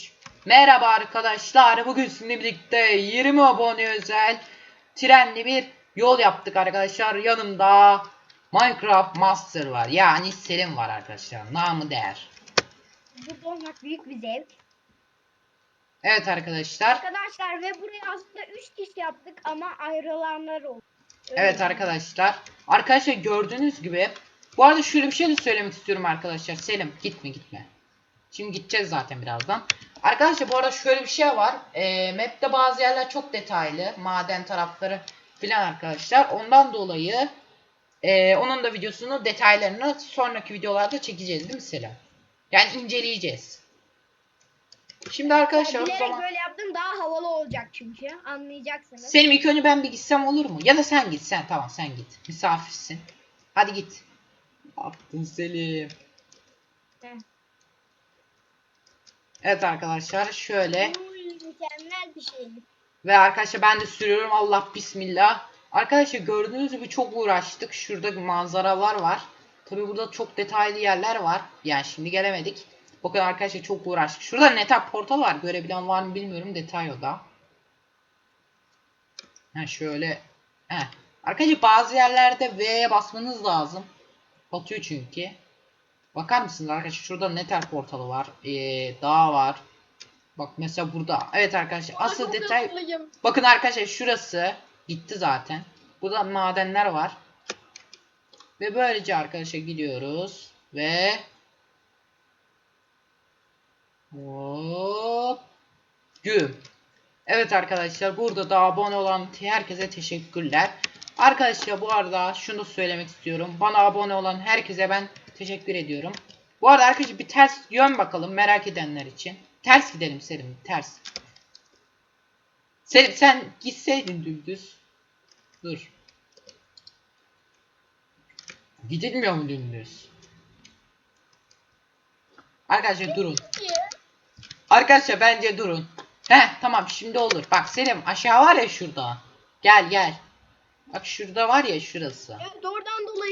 3 Merhaba arkadaşlar. Bugün sizinle birlikte 20 abone özel trenli bir yol yaptık arkadaşlar. Yanımda Minecraft Master var. Yani Selim var arkadaşlar. Namı değer. Burada olmak büyük bir zevk. Evet arkadaşlar. Arkadaşlar ve buraya aslında 3 kişi yaptık ama ayrılanlar oldu. Öyle Evet değil. arkadaşlar. Arkadaşlar gördüğünüz gibi. Bu arada şöyle bir şey de söylemek istiyorum arkadaşlar. Selim gitme gitme. Şimdi gideceğiz zaten birazdan. Arkadaşlar bu arada şöyle bir şey var. E, map'te bazı yerler çok detaylı. Maden tarafları filan arkadaşlar. Ondan dolayı e, onun da videosunu detaylarını sonraki videolarda çekeceğiz değil mi Selim? Yani inceleyeceğiz. Şimdi arkadaşlar o Bilerek zaman... böyle yaptım daha havalı olacak çünkü anlayacaksınız. Selim ilk önce ben bir gitsem olur mu? Ya da sen git sen tamam sen git. Misafirsin. Hadi git. Ne yaptın Selim? Heh. Evet arkadaşlar şöyle. Mükemmel bir şey. Ve arkadaşlar ben de sürüyorum Allah bismillah. Arkadaşlar gördüğünüz gibi çok uğraştık. Şurada manzaralar var. Tabi burada çok detaylı yerler var. Yani şimdi gelemedik. Bakın arkadaşlar çok uğraştık. Şurada netap portal var. Görebilen var mı bilmiyorum. Detay o da. Ha şöyle. Heh. Arkadaşlar bazı yerlerde V'ye basmanız lazım. Batıyor çünkü. Bakar mısınız arkadaşlar? Şurada nether portalı var. Ee, dağ var. Bak mesela burada. Evet arkadaşlar asıl detay Bakın arkadaşlar şurası gitti zaten. Burada madenler var. Ve böylece arkadaşlar gidiyoruz ve hop güm. Evet arkadaşlar burada da abone olan herkese teşekkürler. Arkadaşlar bu arada şunu söylemek istiyorum. Bana abone olan herkese ben teşekkür ediyorum. Bu arada arkadaşlar bir ters yön bakalım merak edenler için. Ters gidelim Selim ters. Selim sen gitseydin dümdüz. Dur. Gidilmiyor mu dümdüz? Arkadaşlar durun. Arkadaşlar bence durun. Heh tamam şimdi olur. Bak Selim aşağı var ya şurada. Gel gel. Bak şurada var ya şurası. Evet oradan dolayı.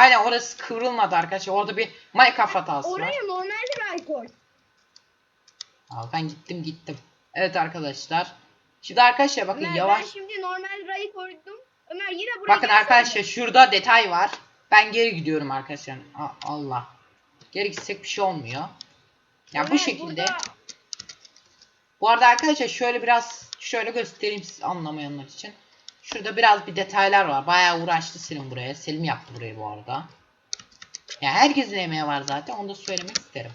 Aynen orası kıvrılmadı arkadaşlar. Orada bir Minecraft hatası var. Oraya normal ray koy. Aa, ben gittim gittim. Evet arkadaşlar. Şimdi arkadaşlar bakın Ömer yavaş. ben şimdi normal rayı koydum. Ömer yine buraya Bakın arkadaşlar şurada detay var. Ben geri gidiyorum arkadaşlar. A- Allah. Geri gitsek bir şey olmuyor. Ya bu Ömer, şekilde. burada- Bu arada arkadaşlar şöyle biraz şöyle göstereyim siz anlamayanlar için. Şurada biraz bir detaylar var. Bayağı uğraştı Selim buraya. Selim yaptı burayı bu arada. Ya herkesin emeği var zaten. Onu da söylemek isterim.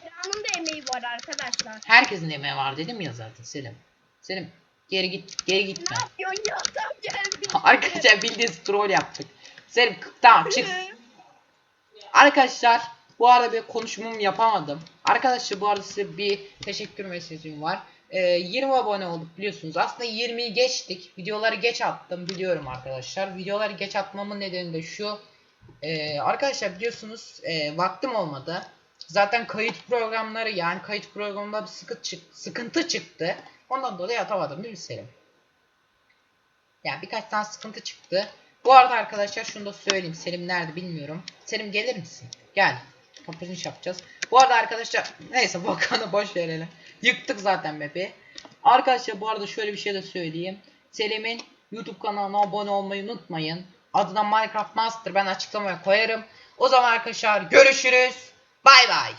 Kiranın da emeği var arkadaşlar. Herkesin emeği var dedim ya zaten Selim. Selim geri git geri gitme. Ne yapıyorsun ya? Tam geldi. Arkadaşlar bildiğiniz troll yaptık. Selim tamam çık. Arkadaşlar bu arada bir konuşmamı yapamadım. Arkadaşlar bu arada size bir teşekkür mesajım var. Ee, 20 abone olduk biliyorsunuz. Aslında 20'yi geçtik. Videoları geç attım biliyorum arkadaşlar. Videoları geç atmamın nedeni de şu. Ee, arkadaşlar biliyorsunuz e, vaktim olmadı. Zaten kayıt programları yani kayıt programında bir sıkıntı, çık- sıkıntı çıktı. Ondan dolayı atamadım değil mi Selim? Yani birkaç tane sıkıntı çıktı. Bu arada arkadaşlar şunu da söyleyeyim. Selim nerede bilmiyorum. Selim gelir misin? Gel. Kapanış yapacağız. Bu arada arkadaşlar neyse bakanı boş verelim. Yıktık zaten map'i. Arkadaşlar bu arada şöyle bir şey de söyleyeyim. Selim'in YouTube kanalına abone olmayı unutmayın. Adına Minecraft Master ben açıklamaya koyarım. O zaman arkadaşlar görüşürüz. Bay bay.